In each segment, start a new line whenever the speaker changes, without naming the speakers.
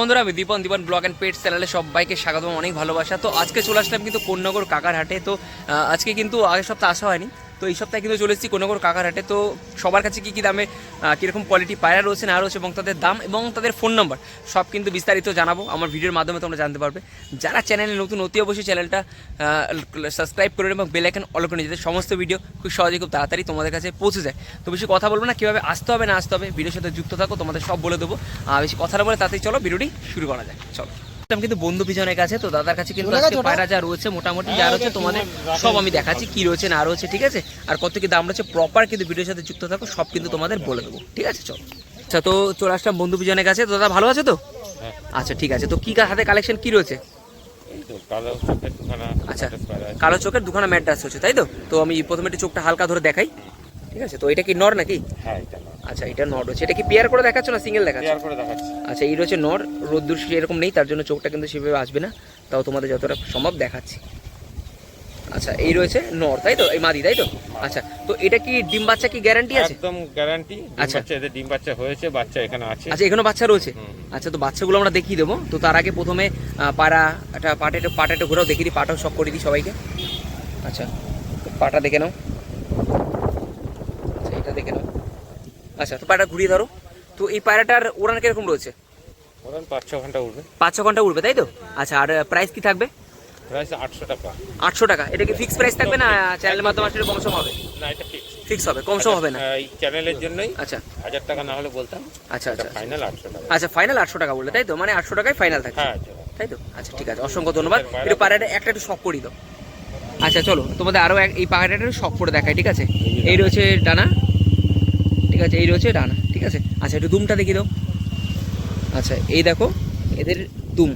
বন্ধুরা, আমি Dipan Dipan block and pet চ্যানেলে সবাইকে স্বাগতম, অনেক ভালোবাসা। তো আজকে চলে আসলাম কিন্তু কন্যাগর কাকার হাটে। তো আজকে কিন্তু আগের সপ্তাহে আসা হয়নি। তো এই সপ্তাহে কিন্তু চলে এসেছি কোনো কোনো হাটে তো সবার কাছে কী কী দামে কীরকম কোয়ালিটি পায়রা রয়েছে, না রয়েছে, এবং তাদের দাম এবং তাদের ফোন নাম্বার সব কিন্তু বিস্তারিত জানাব। আমার ভিডিওর মাধ্যমে তোমরা জানতে পারবে। যারা চ্যানেলে নতুন, অতি অবশ্যই চ্যানেলটা সাবস্ক্রাইব করে এবং বেলাইকন অল করে যাতে। সমস্ত ভিডিও খুব সহজে খুব তাড়াতাড়ি তোমাদের কাছে পৌঁছে যায়। তো বেশি কথা বলব না, কীভাবে আসতে হবে, না আসতে হবে ভিডিওর সাথে যুক্ত থাকো, তোমাদের সব বলে দেবো। আর বেশি কথা না বলে তাতেই চলো ভিডিওটি শুরু করা যায় চলো। কিন্তু বন্ধু পিছনের কাছে তো দাদার কাছে কিন্তু আজকে পায়রা যা রয়েছে মোটামুটি যা রয়েছে তোমাদের সব আমি দেখাচ্ছি কি রয়েছে না রয়েছে ঠিক আছে? আর কত কি দাম রয়েছে প্রপার কিন্তু ভিডিওর সাথে যুক্ত থাকো সব কিন্তু তোমাদের বলে দেবো ঠিক আছে? চলো। আচ্ছা তো চলে আসলাম বন্ধু পিছনের কাছে। তো দাদা ভালো আছে তো?
হ্যাঁ।
আচ্ছা ঠিক আছে। তো কি কা- হাতে কালেকশন কি রয়েছে?
এই কালো চোখের দুখানা
আচ্ছা
আছে।
কালো চোখের দুখানা ম্যাড্রাস হচ্ছে তাই তো? তো আমি প্রথমে একটু চোখটা হালকা ধরে দেখাই। ঠিক আছে? তো এটা কি নর নাকি?
হ্যাঁ এটা
আচ্ছা এটা নর রয়েছে। এটা কি পেয়ার করে দেখাচ্ছ না সিঙ্গেল দেখাচ্ছ?
করে দেখাচ্ছি।
আচ্ছা এই রয়েছে নর। রোদ্দুর এরকম নেই তার জন্য চোখটা কিন্তু সেভাবে আসবে না। তাও তোমাদের যতটা সম্ভব দেখাচ্ছি। আচ্ছা এই রয়েছে নর তাই তো? এই মাদি তাই তো? আচ্ছা তো এটা কি ডিম বাচ্চা কি গ্যারান্টি আছে?
একদম গ্যারান্টি
আচ্ছা।
এদের ডিম বাচ্চা হয়েছে বাচ্চা এখানে আছে।
আচ্ছা এখানে বাচ্চা রয়েছে? আচ্ছা তো বাচ্চাগুলো আমরা দেখিয়ে দেবো। তো তার আগে প্রথমে পাড়া একটা পাটা একটু পাটা একটু ঘোরাও দেখিয়ে দিই পাটাও সব করে দিই সবাইকে। আচ্ছা পাটা দেখে নাও আচ্ছা এটা দেখে নাও আচ্ছা তো পাটা ঘুরিয়ে ধরো। তো এই পায়রাটার ওড়ান কীরকম রয়েছে?
ওরা পাঁচ ছ ঘণ্টা উঠবে
পাঁচ ছ ঘণ্টা উঠবে তাই তো? আচ্ছা আর প্রাইস কি থাকবে?
প্রাইস আটশো টাকা।
আটশো টাকা। এটা কি ফিক্স প্রাইস থাকবে না চ্যানেলের মাধ্যমে আসলে কম সম হবে?
না এটা ফিক্স
ফিক্স হবে কম সম হবে না।
এই চ্যানেলের জন্যই
আচ্ছা।
হাজার টাকা না হলে বলতাম।
আচ্ছা আচ্ছা
ফাইনাল আটশো টাকা।
আচ্ছা ফাইনাল আটশো টাকা বললে তাই তো? মানে আটশো টাকায় ফাইনাল থাকছে।
হ্যাঁ
তাই তো? আচ্ছা ঠিক আছে অসংখ্য ধন্যবাদ। একটু পায়রাটা একটা একটু শখ করি দাও। আচ্ছা চলো তোমাদের আরও এক এই পায়রাটা একটু শখ করে দেখায় ঠিক আছে? এই রয়েছে ডানা। ঠিক আছে এই রয়েছে ডানা ঠিক আছে? আচ্ছা একটু দুমটা দেখিয়ে দাও। আচ্ছা এই দেখো এদের দুম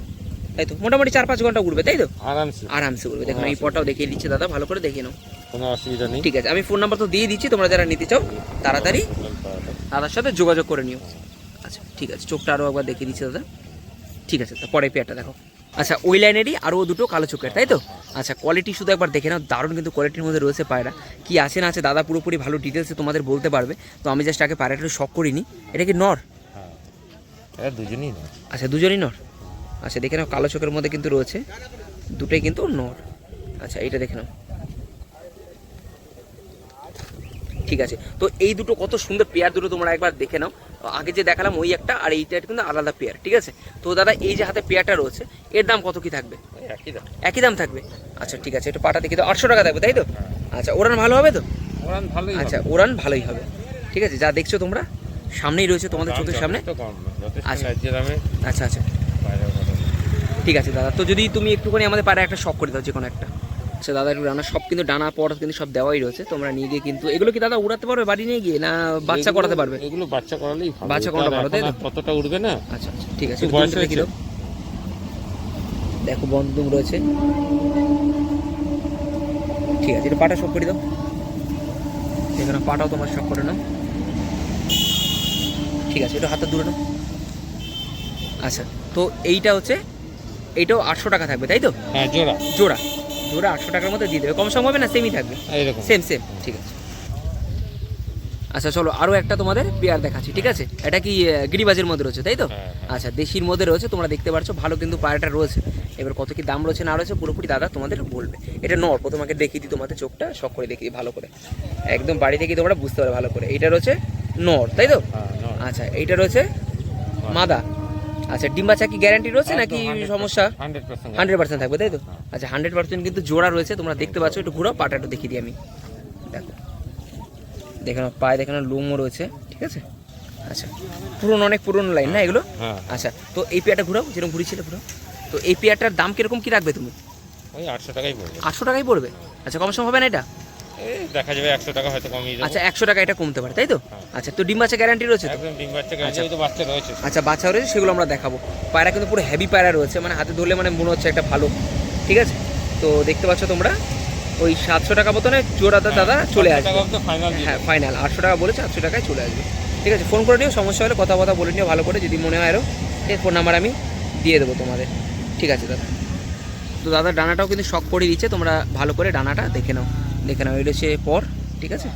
তাই তো? মোটামুটি চার পাঁচ ঘণ্টা উঠবে তাই তো?
আরামসে।
আরামসে উঠবে দেখুন এই পটাও দেখিয়ে দিচ্ছে দাদা ভালো করে দেখে নাও।
কোনো অসুবিধা নেই।
ঠিক আছে আমি ফোন নাম্বার তো দিয়ে দিচ্ছি তোমরা যারা নিতে চাও তাড়াতাড়ি দাদার সাথে যোগাযোগ করে নিও। আচ্ছা ঠিক আছে চোখটা আরও একবার দেখিয়ে দিচ্ছি দাদা। ঠিক আছে তো পরে পেয়ারটা দেখো। আচ্ছা ওই লাইনেরই আরও দুটো কালো চোখের তাই তো? আচ্ছা কোয়ালিটি শুধু একবার দেখে নাও দারুণ কিন্তু কোয়ালিটির মধ্যে রয়েছে পায়রা। কি আছে না আছে দাদা পুরোপুরি ভালো ডিটেলসে তোমাদের বলতে পারবে। তো আমি জাস্ট আগে পায়রাটা শখ করিনি। এটা কি নর?
হ্যাঁ। দুজনই না
আচ্ছা দুজনই নর? আচ্ছা দেখে নাও কালো চোখের মধ্যে কিন্তু রয়েছে। দুটোই কিন্তু নর। আচ্ছা এইটা দেখে নাও। ঠিক আছে। তো এই দুটো কত সুন্দর পেয়ার দুটো তোমরা একবার দেখে নাও। আগে যে দেখালাম ওই একটা আর এইটা কিন্তু আলাদা পেয়ার ঠিক আছে? তো দাদা এই যে হাতে পেয়ারটা রয়েছে এর দাম কত কি থাকবে?
একই দাম।
একই দাম থাকবে? আচ্ছা ঠিক আছে একটু পাটা দেখি তো আটশো টাকা থাকবে তাই তো? আচ্ছা ওরান ভালো হবে তো?
ওরান ভালোই
আচ্ছা ওরান ভালোই হবে। ঠিক আছে যা দেখছ তোমরা সামনেই রয়েছে তোমাদের চোখের সামনে।
যথেষ্ট
আচ্ছা। আচ্ছা আচ্ছা। ঠিক আছে দাদা তো যদি তুমি একটুখানি আমাদের পাড়ে একটা শখ করে দাও যে কোনো একটা। আচ্ছা দাদা একটু ডানা সব কিন্তু ডানা পর কিন্তু সব দেওয়াই রয়েছে। তোমরা নিয়ে গিয়ে কিন্তু এগুলো কি দাদা উড়াতে পারবে? বাড়ি নিয়ে গিয়ে? না বাচ্চা করাতে পারবে?
এগুলো বাচ্চা করালেই ভালো
বাচ্চা
আর
ভালো, তাই
কতটা উঠবে না?
আচ্ছা আচ্ছা ঠিক আছে।
বয়স হয়েছে?
দেখো বন্ধুম রয়েছে। ঠিক আছে এটা পাটা সব করে দাও। এখানে পাটাও তোমার সব করে নাও। ঠিক আছে এটা হাতে দূরে নাও। আচ্ছা তো এইটা হচ্ছে এইটাও আটশো টাকা থাকবে তাই তো?
হ্যাঁ জোড়া।
জোড়া। জোড়া আটশো টাকার মধ্যে দিয়ে দেবে। কম সম হবে না সেমই থাকবে। সেম সেম ঠিক আছে। আচ্ছা চলো আরও একটা তোমাদের পেয়ার দেখাচ্ছি ঠিক আছে? এটা কি গিরিবাজের মধ্যে রয়েছে তাই তো?
হ্যাঁ, হ্যাঁ।
আচ্ছা দেশির মধ্যে রয়েছে তোমরা দেখতে পাচ্ছ ভালো কিন্তু পায়রাটা রয়েছে। এবার কত কি দাম রয়েছে না রয়েছে পুরোপুরি দাদা তোমাদের বলবে। এটা নর প্রথমে দেখিয়ে দিই তোমাদের চোখটা শখ করে দেখিয়ে ভালো করে। একদম বাড়ি থেকে তোমরা বুঝতে পারবে ভালো করে। এটা রয়েছে নর তাই তো?
হ্যাঁ,
আচ্ছা এইটা রয়েছে মাদা। আচ্ছা ডিম্বাচা কি গ্যারান্টি রয়েছে নাকি সমস্যা? হান্ড্রেড পার্সেন্ট থাকবে তাই তো? আচ্ছা হান্ড্রেড পার্সেন্ট কিন্তু জোড়া রয়েছে তোমরা দেখতে পাচ্ছ একটু ঘুরাও পাটা একটু দেখিয়ে দিই আমি। দেখো। দেখে নাও পায়ে দেখে নাও লোমও রয়েছে ঠিক আছে? আচ্ছা পুরনো অনেক পুরনো লাইন না এগুলো?
হ্যাঁ।
আচ্ছা তো এই পেয়ারটা ঘুরাও যেরকম ঘুরিয়েছিলে ঘুরাও। তো এই পেয়ারটার দাম কীরকম কি রাখবে তুমি?
ওই আটশো টাকাই পড়বে।
আটশো টাকাই পড়বে? আচ্ছা কম সম হবে না এটা?
দেখা যাবে একশো টাকা হয়তো কমিয়ে দেবো।
আচ্ছা একশো টাকা এটা কমতে পারে তাই তো?
হ্যাঁ।
আচ্ছা তো ডিম বাচ্চা গ্যারান্টি রয়েছে তো?
একদম ডিম বাচ্চা গেছে
আচ্ছা।
তো বাচ্চা রয়েছে।
আচ্ছা বাচ্চা রয়েছে সেগুলো আমরা দেখাবো। পায়রা কিন্তু পুরো হেভি পায়রা রয়েছে মানে হাতে ধরলে মানে মনে হচ্ছে একটা ভালো। ঠিক আছে? তো দেখতে পাচ্ছ তোমরা ওই সাতশো টাকা মতনে জোড়াটা দাদা চলে আসবে। হ্যাঁ ফাইনাল আটশো টাকা বলেছে আটশো টাকায় চলে আসবে। ঠিক আছে ফোন করে নিও সমস্যা হলে কথা কথা বলে নিও ভালো করে যদি মনে হয় আরও ঠিক ফোন নাম্বার আমি দিয়ে দেবো তোমাদের। ঠিক আছে দাদা। তো দাদা ডানাটাও কিন্তু শখ করে দিচ্ছে তোমরা ভালো করে ডানাটা দেখে নাও। দেখে নাও এটা হচ্ছে পর ঠিক আছে?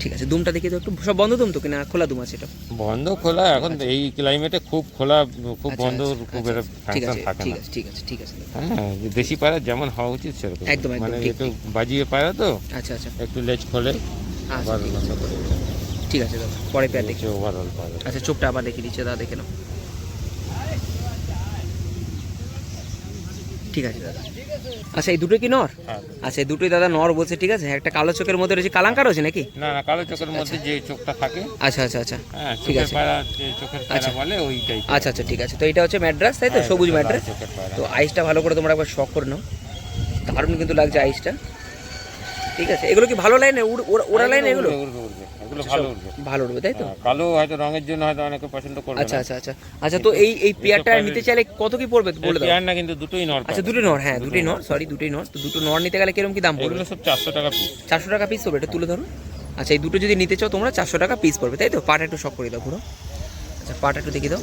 ঠিক আছে দুমটা দেখি তো একটু। সব বন্ধ দুম তো কিনা? খোলা দুম আছে এটা।
বন্ধ খোলা। এখন এই ক্লাইমেটে খুব খোলা খুব
আচ্ছা,
বন্ধ
আচ্ছা,
খুব
আচ্ছা,
একটা
ঠিক
ফাংশন
আছে
থাকে
ঠিক আছে ঠিক আছে ঠিক আছে।
হ্যাঁ দেশি পায়রা যেমন হওয়া উচিত সেরকম।
একদম, একদম,
মানে একটু বাজিয়ে পায়রা তো
আচ্ছা আচ্ছা।
একটু লেজ খোলে
আচ্ছা
আবার
ঠিক আছে। দাদা। পরে পেয়ার দেখি।
ওভারঅল পায়রা
আচ্ছা চোখটা আবার দেখে দিচ্ছে দাদা দেখে নাও। ঠিক আছে দাদা। আচ্ছা এই দুটো কি নর?
হ্যাঁ।
আচ্ছা এই দুটোই দাদা নর বলছে ঠিক আছে? একটা কালো চোখের মধ্যে রয়েছে কালাঙ্কার রয়েছে নাকি?
না না কালো চোখের মধ্যে যে চোখটা থাকে।
আচ্ছা আচ্ছা আচ্ছা।
হ্যাঁ
ঠিক আছে।
চোখের
আচ্ছা।
বলে ওই টাইপ
আচ্ছা আচ্ছা ঠিক আছে। তো এটা হচ্ছে ম্যাড্রাস তাই তো? সবুজ ম্যাড্রাস? তো আইসটা ভালো করে তোমরা একবার শখ করে নাও। দারুণ কিন্তু লাগছে আইসটা। ঠিক আছে এগুলো কি ভালো লাইনে? ওরা লাইন এগুলো
ভালো উঠবে।
ভালো উঠবে তাই তো?
কালো হয়তো রঙের জন্য হয়তো অনেকে পছন্দ করবে
আচ্ছা আচ্ছা আচ্ছা। আচ্ছা তো এই এই পেয়ারটা নিতে চাইলে কত কি পড়বে বলে দাও।
পেয়ার না কিন্তু দুটোই নর
আচ্ছা
পায়রা।
দুটো নর হ্যাঁ দুটোই নর। সরি দুটোই নর। তো দুটো নর নিতে গেলে কীরকম কি দাম পড়বে?
এগুলো সব চারশো টাকা পিস
চারশো টাকা পিস পড়বে এটা তুলে ধরো। আচ্ছা এই দুটো যদি নিতে চাও তোমরা চারশো টাকা পিস পড়বে তাই তো? পাটা একটু শখ করে দাও পুরো আচ্ছা পাটা একটু দেখে দাও।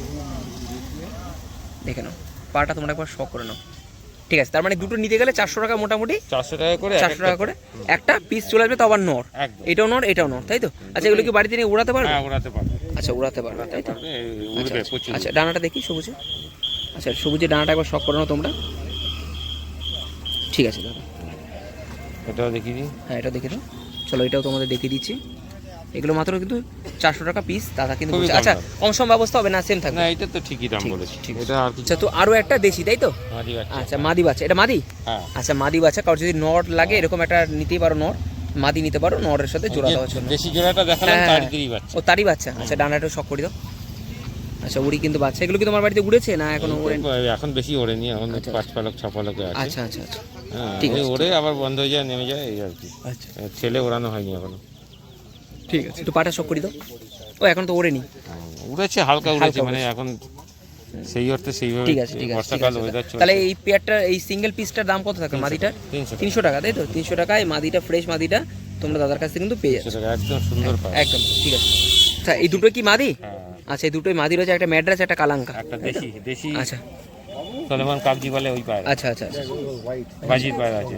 দেখে নাও। পাটা তোমরা একবার শখ করে নাও। ঠিক আছে তার মানে দুটো নিতে গেলে চারশো টাকা মোটামুটি।
চারশো টাকা করে
চারশো টাকা করে। একটা পিস চলে আসবে তো আবার নর। এটাও নর এটাও নর তাই তো? আচ্ছা এগুলো কি বাড়িতে নিয়ে উড়াতে পারবে?
হ্যাঁ ওড়াতে পারবে।
আচ্ছা উড়াতে পারবে তাই তো? আচ্ছা, আচ্ছা। ডানাটা দেখি সবুজে। আচ্ছা সবুজে ডানাটা একবার শখ করে তোমরা। ঠিক আছে দাদা।
এটাও দেখিয়ে দিই।
হ্যাঁ এটা দেখে দাও চলো এটাও তোমাদের দেখিয়ে দিচ্ছি। এগুলো মাত্র কিন্তু চারশো টাকা পিস দাদা কিন্তু আচ্ছা কম সম ব্যবস্থা হবে না সেম থাকবে?
না এটা তো ঠিকই দাম বলেছি। এটা আর
আচ্ছা তো আরও একটা দেশি তাই তো? আচ্ছা মাদি বাচ্চা। এটা মাদি?
হ্যাঁ।
আচ্ছা মাদি বাচ্চা কারোর যদি নট লাগে এরকম একটা নিতেই পারো নট মাদি নিতে পারো নটের সাথে জোড়া দেওয়ার জন্য।
দেশি জোড়াটা দেখালাম
হ্যাঁ,
তার
হ্যাঁ।
বাচ্চা।
ও তারই বাচ্চা। আচ্ছা ডানাটা শখ করে দাও। আচ্ছা উড়ি কিন্তু বাচ্চা। এগুলো কি তোমার বাড়িতে উড়েছে না এখনও ওড়ে
এখন বেশি ওড়েনি এখন
আচ্ছা,
পাঁচ পালক ছ পালকে আছে।
আচ্ছা আচ্ছা আচ্ছা।
হ্যাঁ
ঠিক আছে,
ওড়ে আবার বন্ধ হয়ে যায় নেমে যায় এই আর কি।
আচ্ছা।
ছেলে ওড়ানো হয়নি এখনও।
ঠিক আছে একটু পাটা শখ করে দাও ও এখন তো ওড়েনি।
উড়েছে হালকা উড়েছে মানে এখন সেই অর্থে সেইভাবে
ঠিক আছে ঠিক আছে তাহলে এই পেয়ারটা এই সিঙ্গেল পিসটার দাম কত থাকে মাদিটার?
তিনশো
টাকা। তাই তো? তিনশো টাকায় মাদিটা ফ্রেশ মাদিটা তোমরা দাদার কাছ থেকে কিন্তু পেয়ে যাচ্ছ
একদম সুন্দর
একদম ঠিক আছে। আচ্ছা এই দুটো কি মাদি?
হ্যাঁ।
আচ্ছা এই দুটোই মাদি রয়েছে একটা ম্যাড্রাস একটা কালাঙ্কা।
একটা দেশি দেশি
আচ্ছা।
সলেমান কাবজি বলে ওই পায়
আচ্ছা আচ্ছা আচ্ছা।
বাজির পায় আছে।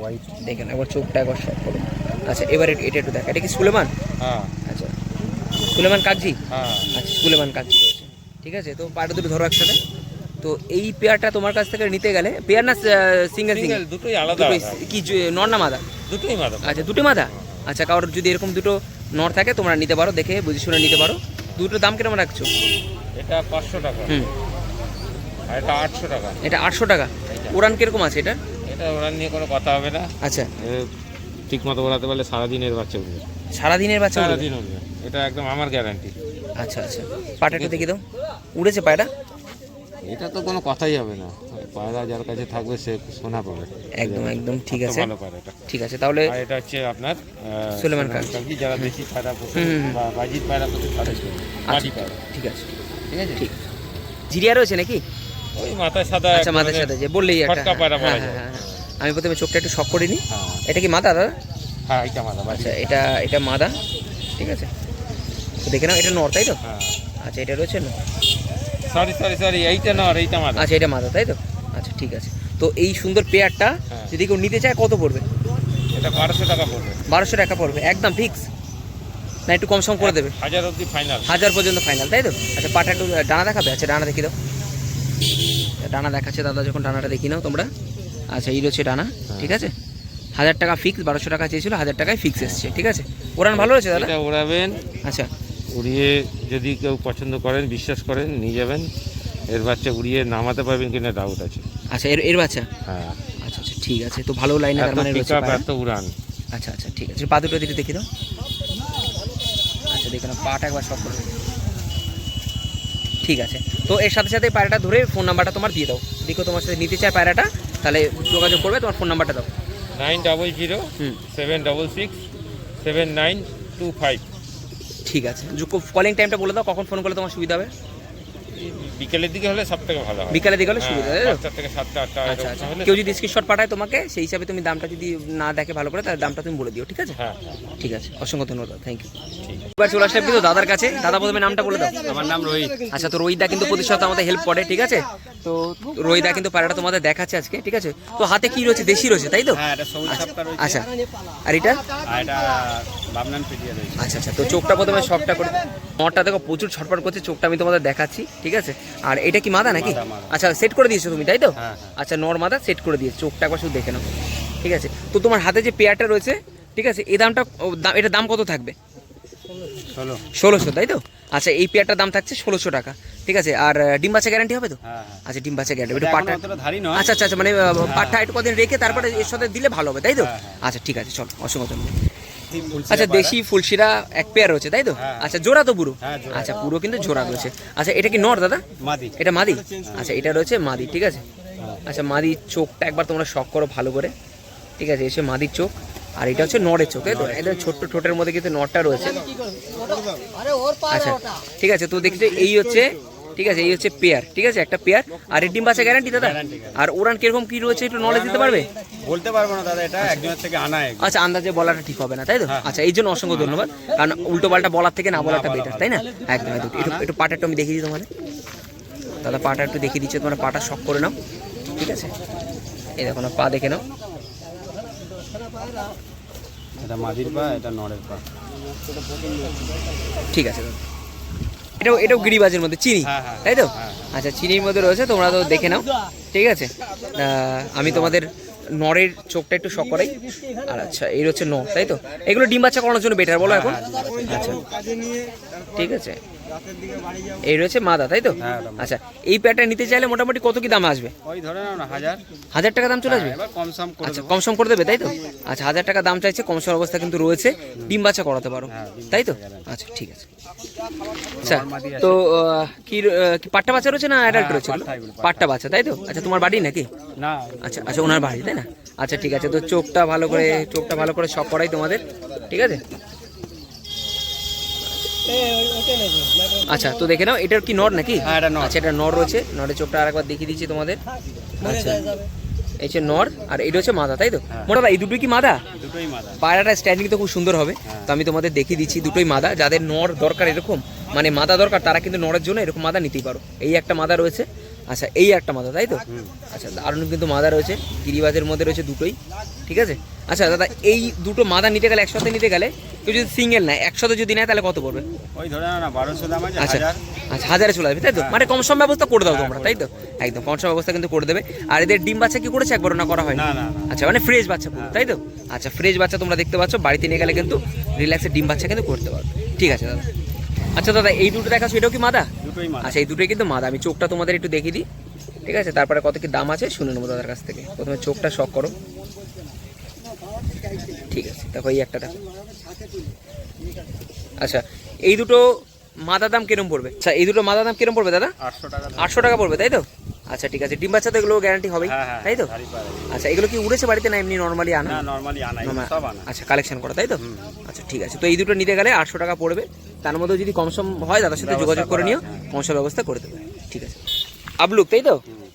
দেখেন একবার চোখটা একবার শখ করো আচ্ছা এবার এটা একটু দেখ। এটা কি সুলেমান?
হ্যাঁ।
সুলেমান কাকজি?
হ্যাঁ।
আচ্ছা সুলেমান কাকজি রয়েছে। ঠিক আছে তো পাটা দুটো ধরো একসাথে। তো এই পেয়ারটা তোমার কাছ থেকে নিতে গেলে পেয়ার না সিঙ্গেল
সিঙ্গেল দুটোই আলাদা
দুটোই কি নর না মাদা?
দুটোই মাদা।
আচ্ছা দুটো মাদা? আচ্ছা কারোর যদি এরকম দুটো নর থাকে তোমরা নিতে পারো দেখে বুঝে শুনে নিতে পারো। দুটোর দাম কীরকম রাখছো?
এটা পাঁচশো টাকা।
হুম।
আর এটা আটশো টাকা।
এটা আটশো টাকা। উড়ান কীরকম আছে এটা?
এটা ওরা নিয়ে কোনো কথা হবে না।
আচ্ছা।
ঠিক মতো ওড়াতে পারলে সারাদিনের বাচ্চা উঠবে
সারাদিনের বাচ্চা?
সারাদিন উঠবে এটা একদম আমার গ্যারান্টি
আচ্ছা আচ্ছা। পাটা একটু দেখি দাও। উড়েছে পায়রা?
এটা তো কোনো কথাই হবে না। পায়রা যার কাছে থাকবে সে সোনা পাবে।
একদম একদম ঠিক আছে।
ভালো পায়রা এটা।
ঠিক আছে তাহলে
এটা হচ্ছে আপনার
সুলেমান। কাবজি,
যারা বেশি পায়রা। বা বাজির পায়রা পোষে তাদের। মাটি পায়রা।
ঠিক আছে। ঠিক আছে? ঠিক। জিরিয়া রয়েছে নাকি?
ওই মাথায় সাদা
আচ্ছা মাথার
ধরনের-
সাথে যে বললেই একটা।
ফটকা পায়রা বলা
হ্যাঁ,
যায়।
হ্যাঁ, হ্যাঁ। আমি প্রথমে চোখটা একটু শখ করে নিই
হ্যাঁ।
এটা কি মাদা দাদা
হ্যাঁ এটা মাথা বাজি
আচ্ছা এটা এটা মাদা। ঠিক আছে। দেখে নাও এটা নর তাই তো?
হ্যাঁ।
আচ্ছা এটা রয়েছে না
সরি সরি সরি এইটা না আর এইটা মাথা
আচ্ছা এটা মাদা তাই তো? আচ্ছা ঠিক আছে। তো এই সুন্দর পেয়ারটা
হ্যাঁ।
যদি কেউ নিতে চায় কত পড়বে?
এটা বারোশো টাকা পড়বে।
বারোশো টাকা পড়বে একদম ফিক্স না একটু কম সম করে দেবে।
হাজার অবধি ফাইনাল
হাজার পর্যন্ত ফাইনাল তাই তো? আচ্ছা পাটা একটু ডানা দেখাবে? আচ্ছা ডানা দেখি দাও। ডানা দেখাচ্ছে দাদা যখন ডানাটা দেখি নাও তোমরা। আচ্ছা এই রয়েছে ডানা ঠিক আছে? হাজার টাকা ফিক্স বারোশো টাকা চেয়েছিল হাজার টাকায় ফিক্স এসছে ঠিক আছে? ওরান ভালো রয়েছে দাদা?
ওড়াবেন।
আচ্ছা।
উড়িয়ে যদি কেউ পছন্দ করেন বিশ্বাস করেন নিয়ে যাবেন এর বাচ্চা উড়িয়ে নামাতে পারবেন কিনা ডাউট আছে।
আচ্ছা এর এর বাচ্চা?
হ্যাঁ।
আচ্ছা আচ্ছা ঠিক আছে তো ভালো লাইনে তার মানে রয়েছে
এত উড়ান।
আচ্ছা আচ্ছা ঠিক আছে পা দুটো দিতে দেখি দাও। আচ্ছা দেখে নাও পাটা একবার সব করে ঠিক আছে তো এর সাথে সাথে পায়রাটা ধরে ফোন নাম্বারটা তোমার দিয়ে দাও। দেখো তোমার সাথে নিতে চায় পায়রাটা তাহলে যোগাযোগ করবে তোমার ফোন নাম্বারটা দাও।
Nine double zero seven double six seven nine two five
ঠিক আছে। কলিং টাইমটা বলে দাও কখন ফোন করলে তোমার সুবিধা হবে?
বিকেলের দিকে হলে সব থেকে ভালো
বিকালের দিকে হলে
হ্যাঁ,
সুবিধা?
পাঁচটা থেকে সাতটা আটটা
আচ্ছা আচ্ছা। কেউ যদি স্ক্রিনশট পাঠায় তোমাকে সেই হিসাবে তুমি দামটা যদি না দেখে ভালো করে তাহলে দামটা তুমি বলে দিও ঠিক আছে?
হ্যাঁ।
ঠিক আছে। অসংখ্য ধন্যবাদ থ্যাংক ইউ
ঠিক।
এবার চলে আসলাম কিন্তু দাদার কাছে। দাদা প্রথমে নামটা বলে দাও।
আমার নাম রোহিত।
আচ্ছা তো রোহিতদা কিন্তু প্রতি সপ্তাহে আমাদের হেল্প করে ঠিক আছে? তো রোহিদা কিন্তু পায়রাটা তোমাদের দেখাচ্ছে আজকে ঠিক আছে? তো হাতে কি রয়েছে? দেশি রয়েছে তাই তো?
হ্যাঁ এটা রয়েছে।
আচ্ছা। আর এটা?
এটা
আচ্ছা আচ্ছা। তো চোখটা প্রথমে শর্টটা করে নটটা দেখো প্রচুর ছটফট করছে চোখটা আমি তোমাদের দেখাচ্ছি ঠিক আছে? আর এটা কি মাদা নাকি। আচ্ছা সেট করে দিয়েছ তুমি তাই তো?
হ্যাঁ, হ্যাঁ।
আচ্ছা নর মাদা সেট করে দিয়েছ চোখটা একবার শুধু দেখে নাও ঠিক আছে? তো তোমার হাতে যে পেয়ারটা রয়েছে ঠিক আছে এই দামটা ও, দাম- এটার দাম কত থাকবে? ষোলোশো তাই তো? আচ্ছা এই পেয়ারটার দাম থাকছে ষোলোশো টাকা। ঠিক আছে? আর ডিম বাচ্চা গ্যারান্টি হবে তো?
হ্যাঁ হ্যাঁ।
আচ্ছা ডিম বাচ্চা গ্যারান্টি একটু পাটা আচ্ছা আচ্ছা আচ্ছা মানে পাটটা একটু কদিন রেখে তারপরে এর সাথে দিলে ভালো হবে তাই তো?
হ্যাঁ, হ্যাঁ।
আচ্ছা ঠিক আছে চলো অসংখ্য ধন্যবাদ। আচ্ছা দেশি ফুলশিরা এক পেয়ার রয়েছে তাই তো?
হ্যাঁ।
আচ্ছা জোড়া তো পুরো?
হ্যাঁ,
আচ্ছা পুরো কিন্তু জোড়া রয়েছে। আচ্ছা এটা কি নর দাদা? এটা মাদি? আচ্ছা এটা রয়েছে মাদি ঠিক আছে?
হ্যাঁ।
আচ্ছা মাদির চোখটা একবার তোমরা শখ করো ভালো করে। ঠিক আছে এসে মাদির চোখ। আর এটা হচ্ছে নরের চোখ তাই তো? একদম ছোট্ট ঠোঁটের মধ্যে কিন্তু নরটা রয়েছে। আচ্ছা ঠিক আছে তো দেখছি এই হচ্ছে ঠিক আছে এই হচ্ছে পেয়ার ঠিক আছে একটা পেয়ার। আর ডিম বাচ্চা গ্যারান্টি দাদা। আর ওরান কীরকম কি রয়েছে একটু নলেজ দিতে পারবে?
বলতে পারব না দাদা এটা একজনের থেকে আনা।
আচ্ছা আন্দাজে বলাটা ঠিক হবে না তাই তো?
হ্যাঁ।
আচ্ছা এই জন্য অসংখ্য ধন্যবাদ। কারণ উল্টো পাল্টা বলার থেকে না বলাটা
বলা
বেটার তাই না? একদম একদম। একটু একটু পাটা একটু আমি দেখিয়ে দিই তোমাদের। দাদা পাটা একটু দেখিয়ে দিচ্ছে তোমরা পাটা শখ করে নাও। ঠিক আছে? এই দেখো না পা দেখে নাও।
এটা মাদির পা এটা নড়ের পা।
ঠিক আছে এটাও এটাও গিরিবাজের মধ্যে চিনি?
হ্যাঁ, হ্যাঁ।
তাই তো?
হ্যাঁ।
আচ্ছা চিনির মধ্যে রয়েছে তোমরা তো দেখে নাও। ঠিক আছে? আমি তোমাদের নরের চোখটা একটু শখ করাই। আর আচ্ছা এই হচ্ছে ন তাই তো? এগুলো ডিম বাচ্চা করানোর জন্য বেটার বলো এখন? আচ্ছা। ঠিক আছে। এই রয়েছে মাদা তাই তো?
হ্যাঁ।
আচ্ছা এই প্যাডটা নিতে চাইলে মোটামুটি কত কি দাম আসবে?
ওই ধরে না হাজার।
হাজার টাকা দাম চলে আসবে?
হ্যাঁ,
আচ্ছা
দেবো।
কম সম করে দেবে তাই তো? আচ্ছা হাজার টাকা দাম চাইছে কম সম অবস্থা কিন্তু রয়েছে। ডিম বাচ্চা করাতে পারো
হ্যাঁ,
তাই তো? আচ্ছা ঠিক আছে। আচ্ছা তো আহ, কি কি পাট্টা বাচ্চা রয়েছে না অ্যাডাল্ট রয়েছে?
পাট্টা
বাচ্চা তাই তো? আচ্ছা তোমার বাড়ি নাকি?
না।
আচ্ছা আচ্ছা ওনার বাড়ি তাই না? আচ্ছা ঠিক আছে তো চোখটা ভালো করে চোখটা ভালো করে শখ করাই তোমাদের ঠিক আছে? আচ্ছা তো দেখে নাও এটার কি নর নাকি?
হ্যাঁ, এটা নর।
আচ্ছা এটা নর রয়েছে। নরের চোখটা আরেকবার দেখিয়ে দিচ্ছি তোমাদের। আচ্ছা। এই হচ্ছে নর আর এটা হচ্ছে মাদা তাই তো?
হ্যাঁ।
মোটা এই দুটোই কি মাদা?
দুটোই মাদা।
পায়রাটা স্ট্যান্ডিং তো খুব সুন্দর হবে।
হ্যাঁ।
তো আমি তোমাদের দেখিয়ে দিচ্ছি দুটোই মাদা। যাদের নর দরকার এরকম মানে মাদা দরকার তারা কিন্তু নরের জন্য এরকম মাদা নিতেই পারো। এই একটা মাদা রয়েছে। আচ্ছা এই একটা মাদা তাই তো? আচ্ছা দারুণ কিন্তু মাদা রয়েছে গিরিবাজের মধ্যে রয়েছে দুটোই ঠিক আছে? আচ্ছা দাদা এই দুটো মাদা নিতে গেলে একসাথে নিতে গেলে কেউ যদি সিঙ্গেল নেয় একসাথে যদি নেয় তাহলে কত পড়বে?
ওই ধরে না বারোশো দাম আছে
আচ্ছা আচ্ছা হাজারে চলে যাবে তাই তো?
হ্যাঁ।
মানে কম সম ব্যবস্থা করে দাও
হ্যাঁ,
তোমরা তাই তো? একদম কম সম ব্যবস্থা কিন্তু করে দেবে। আর এদের ডিম বাচ্চা কি করেছে একবার না করা হয়
না
আচ্ছা মানে ফ্রেশ বাচ্চা পুরো, তাই তো? আচ্ছা ফ্রেশ বাচ্চা তোমরা দেখতে পাচ্ছ বাড়িতে নিয়ে গেলে কিন্তু রিল্যাক্সে ডিম বাচ্চা কিন্তু করতে পারবে ঠিক আছে দাদা? আচ্ছা দাদা এই দুটো দেখাচ্ছ এটাও কি মাদা
দুটোই মাদা
আচ্ছা এই দুটোই কিন্তু মাদা আমি চোখটা তোমাদের একটু দেখিয়ে দিই ঠিক আছে? তারপরে কত কি দাম আছে শুনে নেব দাদার কাছ থেকে। প্রথমে চোখটা শখ করো। ঠিক আছে দেখো এই একটা দেখো। আচ্ছা এই দুটো মাদা দাম কিরম পড়বে? আচ্ছা এই দুটো মাদা দাম কিরম পড়বে দাদা?
আটশো টাকা
আটশো টাকা পড়বে তাই তো? আচ্ছা ঠিক আছে। ডিম বাচ্চা তো এগুলো গ্যারান্টি হবেই
হ্যাঁ হ্যাঁ
তাই তো? আচ্ছা এগুলো কি উড়েছে বাড়িতে না এমনি নর্মালি আনা?
নর্মালি আনা সব আনা।
আচ্ছা কালেকশন করা তাই তো? আচ্ছা ঠিক আছে। তো এই দুটো নিতে গেলে আটশো টাকা পড়বে। তার মধ্যে যদি কমসম হয় দাদার সাথে যোগাযোগ করে নিও।
হ্যাঁ।
কমসম ব্যবস্থা করে দেবে। ঠিক আছে। আবলুক তাই তো?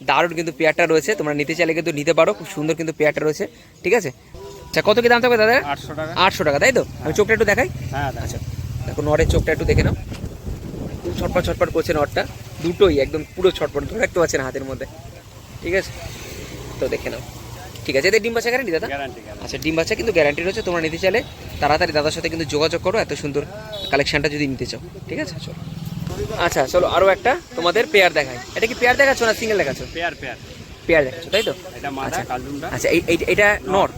দারুণ কিন্তু পেয়ারটা রয়েছে। তোমরা নিতে চাইলে কিন্তু নিতে পারো। খুব সুন্দর কিন্তু পেয়ারটা রয়েছে। ঠিক আছে? আচ্ছা কত কি দাম থাকবে দাদা
আটশো টাকা।
আটশো টাকা তাই তো? আমি চোখটা একটু দেখাই।
হ্যাঁ
আচ্ছা দেখো নরের চোখটা একটু দেখে নাও। ছটপট ছটপট করছে নটটা। দুটোই একদম পুরো ছটপট ধরে রাখতে পারছে না হাতের মধ্যে। ঠিক আছে? তো দেখে নাও। ঠিক আছে এদের ডিম বাচ্চা গ্যারান্টি দাদা? আচ্ছা ডিম বাচ্চা কিন্তু গ্যারান্টি রয়েছে তোমরা নিতে চাইলে তাড়াতাড়ি দাদার সাথে কিন্তু যোগাযোগ করো এত সুন্দর কালেকশনটা যদি নিতে চাও। ঠিক আছে? চলো। আচ্ছা চলো আরও একটা তোমাদের পেয়ার দেখাই। এটা কি পেয়ার দেখাচ্ছ না সিঙ্গেল দেখাচ্ছ?
পেয়ার পেয়ার
পেয়ার দেখাচ্ছ তাই তো?
এটা
আচ্ছা। আচ্ছা এটা
নট।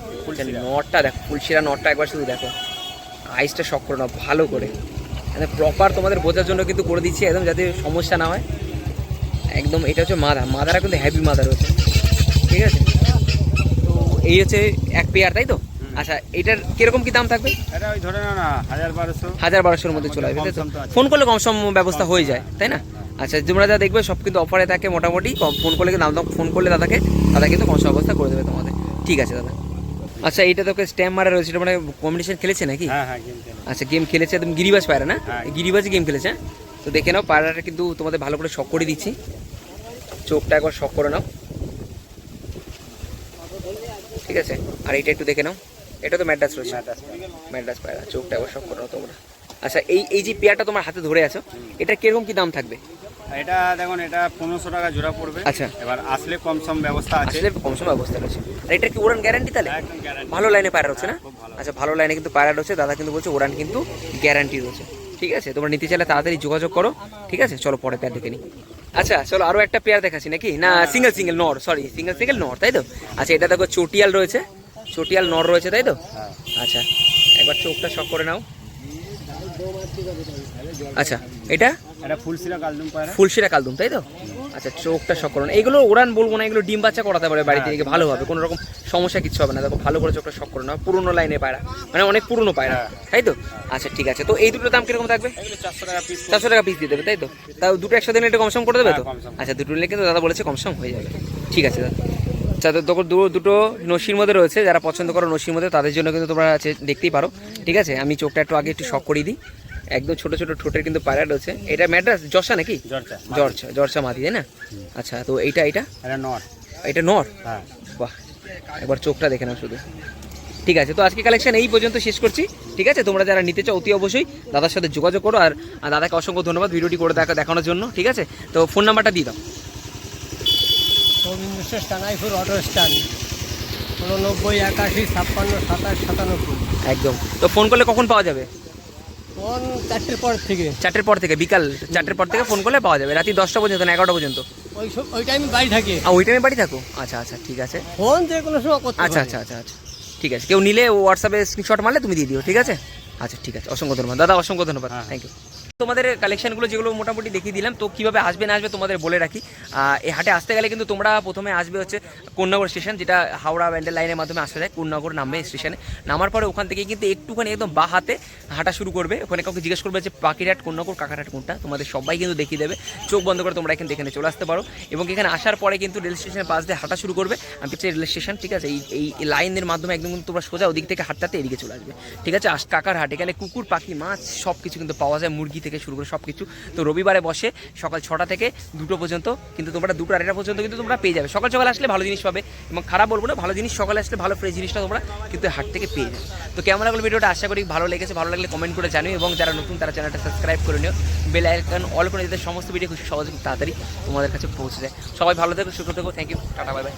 নরটা দেখো ফুলশিরা নটটা একবার শুধু দেখো। আইসটা শক করে নাও ভালো করে। প্রপার তোমাদের বোঝার জন্য কিন্তু করে দিচ্ছি একদম যাতে সমস্যা না হয়। একদম এটা হচ্ছে মাদা মাদারা কিন্তু হ্যাপি মাদা রয়েছে ঠিক আছে? তো এই হচ্ছে এক পেয়ার তাই তো? আচ্ছা এটার কীরকম কি দাম থাকবে?
এটা ওই ধরে না হাজার বারোশো।
হাজার বারোশোর মধ্যে চলে আসবে। ফোন করলে কম সম ব্যবস্থা হয়ে যায় তাই না? আচ্ছা তোমরা যা দেখবে সব কিন্তু অফারে থাকে মোটামুটি। ফোন করলে কিন্তু দাম ফোন করলে দাদাকে দাদা কিন্তু কম সম ব্যবস্থা করে দেবে তোমাদের। ঠিক আছে দাদা। আচ্ছা এইটা তোকে স্ট্যাম্প মারা রয়েছে এটা মানে কম্পিটিশন খেলেছে নাকি?
হ্যাঁ হ্যাঁ গেম খেলে
আচ্ছা গেম খেলেছে তুমি গিরিবাজ পায়রা না?
হ্যাঁ।
গিরিবাজই গেম খেলেছে হ্যাঁ? তো দেখে নাও পায়রাটা কিন্তু তোমাদের ভালো করে শখ করে দিচ্ছি। চোখটা একবার শখ করে নাও। ঠিক আছে? আর এটা একটু দেখে নাও। এটা তো ম্যাড্রাস রয়েছে। ম্যাড্রাস পায়রা। চোখটা একবার শখ করে নাও তোমরা। আচ্ছা এই এই যে পেয়ারটা তোমার হাতে ধরে আছো এটা কীরকম কি দাম থাকবে?
এটা দেখুন এটা পনেরোশো টাকা জোড়া পড়বে।
আচ্ছা।
এবার আসলে কম সম ব্যবস্থা আছে।
আসলে কম সময় অবস্থা রয়েছে। আর এটা কি উড়ান গ্যারান্টি তাহলে? ভালো লাইনে পায়রা হচ্ছে না? আচ্ছা ভালো লাইনে কিন্তু পায়রা রয়েছে। দাদা কিন্তু বলছে উড়ান কিন্তু গ্যারান্টি রয়েছে। ঠিক আছে? তোমরা নিতে চাইলে তাড়াতাড়ি যোগাযোগ করো। ঠিক আছে? চলো পরে পেয়ার দেখে নিই। আচ্ছা চলো আরও একটা পেয়ার দেখাচ্ছি নাকি? না single single nor sorry single single nor তাই তো? আচ্ছা এটা দেখো চটিয়াল রয়েছে। চটিয়াল নর রয়েছে তাই তো?
হ্যাঁ।
আচ্ছা একবার চোখটা শখ করে নাও। আচ্ছা এটা? ফুলশিরা কালদুম তাই তো? আচ্ছা চোখটা না। এগুলো উড়ান বলব না এগুলো ডিম বাচ্চা করাতে পারে বাড়িতে রেখে ভালো হবে কোনো রকম সমস্যা কিছু হবে না। দেখো ভালো করে চোখটা শক না পুরোনো লাইনে পায়রা মানে অনেক পুরনো পায়রা তাই তো? আচ্ছা ঠিক আছে তো এই দুটো দাম কীরকম থাকবে?
চারশো টাকা পিস
দিয়ে দেবে তাই তো? তাও দুটো একসাথে নিলে একটু কম সম করে দেবে তো?
হ্যাঁ, সম।
আচ্ছা দুটো নিলে কিন্তু দাদা বলেছে কম সম হয়ে যাবে। ঠিক আছে দাদা। তো তখন দুটো দুটো নসির মধ্যে রয়েছে যারা পছন্দ করো নসির মধ্যে তাদের জন্য কিন্তু তোমরা আছে দেখতেই পারো। ঠিক আছে? আমি চোখটা একটু আগে একটু শক করিয়ে দিই। একদম ছোট ছোট ঠোঁটের কিন্তু পায়রা রয়েছে। এটা ম্যাড্রাস? জর্সা নাকি?
জর্চা
জর্সা জর্সা মাদি তাই না? আচ্ছা তো এইটা এটা
এটা
নর?
হ্যাঁ।
বাহ। একবার চোখটা দেখে নাও শুধু। ঠিক আছে তো আজকে কালেকশন এই পর্যন্ত শেষ করছি। ঠিক আছে? তোমরা যারা নিতে চাও অতি অবশ্যই দাদার সাথে যোগাযোগ করো। আর দাদাকে অসংখ্য ধন্যবাদ ভিডিওটি করে দেখা দেখানোর জন্য। ঠিক আছে? তো ফোন নাম্বারটা দিয়ে দাও।
রবীন্দ্র টানাইপুর অটো স্ট্যান্ড উননব্বই একাশি ছাপ্পান্ন সাতাশ সাতানব্বই।
একদম। তো ফোন করলে কখন পাওয়া যাবে?
ফোন চারটের পর থেকে।
চারটের পর থেকে বিকাল চারটের পর থেকে ফোন করলে পাওয়া যাবে রাতে দশটা পর্যন্ত না এগারোটা পর্যন্ত?
ওই সব- ওই টাইমে বাড়ি থাকে।
আর ওই টাইমে বাড়ি থাকো? আচ্ছা আচ্ছা ঠিক আছে।
ফোন যে কোনো সময় করতে
আচ্ছা আচ্ছা আচ্ছা আচ্ছা ঠিক আছে। কেউ নিলে হোয়াটসঅ্যাপে স্ক্রিনশট মারলে তুমি দিয়ে দিও ঠিক আছে? আচ্ছা ঠিক আছে। অসংখ্য ধন্যবাদ। দাদা অসংখ্য ধন্যবাদ।
হ্যাঁ।
থ্যাংক ইউ তোমাদের কালেকশনগুলো যেগুলো মোটামুটি দেখিয়ে দিলাম, তো কীভাবে আসবে না আসবে তোমাদের বলে রাখি। এই হাটে আসতে গেলে কিন্তু তোমরা প্রথমে আসবে হচ্ছে কোন্নগর স্টেশন যেটা হাওড়া ব্যান্ডেল লাইনের মাধ্যমে আসা যায়, কোন্নগর নামবে স্টেশনে নামার পরে ওখান থেকে কিন্তু একটুখানি একদম বা হাতে হাঁটা শুরু করবে। ওখানে কাউকে জিজ্ঞেস করবে যে, পাখিরহাট, কোন্নগর, কাকারহাট কোনটা? তোমাদের সবাই কিন্তু দেখিয়ে দেবে। চোখ বন্ধ করে তোমরা এখানে এখানে চলে আসতে পারো। এবং এখানে আসার পরে কিন্তু রেল স্টেশনের পাশ দিয়ে হাঁটা শুরু করবে। আমি রেল স্টেশন ঠিক আছে? এই এই লাইনের মাধ্যমে একদম কিন্তু তোমরা সোজা ওদিক থেকে হাঁটতে এদিকে চলে আসবে। ঠিক আছে? আস কাকার হাট এখানে কুকুর, পাখি, মাছ সব কিছু কিন্তু পাওয়া যায় মুরগি থেকে শুরু করে সব কিছু তো রবিবারে বসে সকাল ছটা থেকে দুটো পর্যন্ত, কিন্তু তোমরা দুটো আড়াইটা পর্যন্ত কিন্তু তোমরা পেয়ে যাবে। সকাল সকাল আসলে ভালো জিনিস পাবে এবং খারাপ বলব না, ভালো জিনিস সকালে আসলে ভালো ফ্রেশ জিনিসটা তোমরা কিন্তু হাট থেকে পেয়ে যাবে। তো কেমন লাগল ভিডিওটা? আশা করি ভালো লেগেছে। ভালো লাগলে কমেন্ট করে জানিও এবং যারা নতুন তারা চ্যানেলটা সাবস্ক্রাইব করে নিও। বেল আইকন অল করে যাতে সমস্ত ভিডিও খুব সহজে তাড়াতাড়ি তোমাদের কাছে পৌঁছে যায়। সবাই ভালো থেকো, সুস্থ থেকো thank you tata bye bye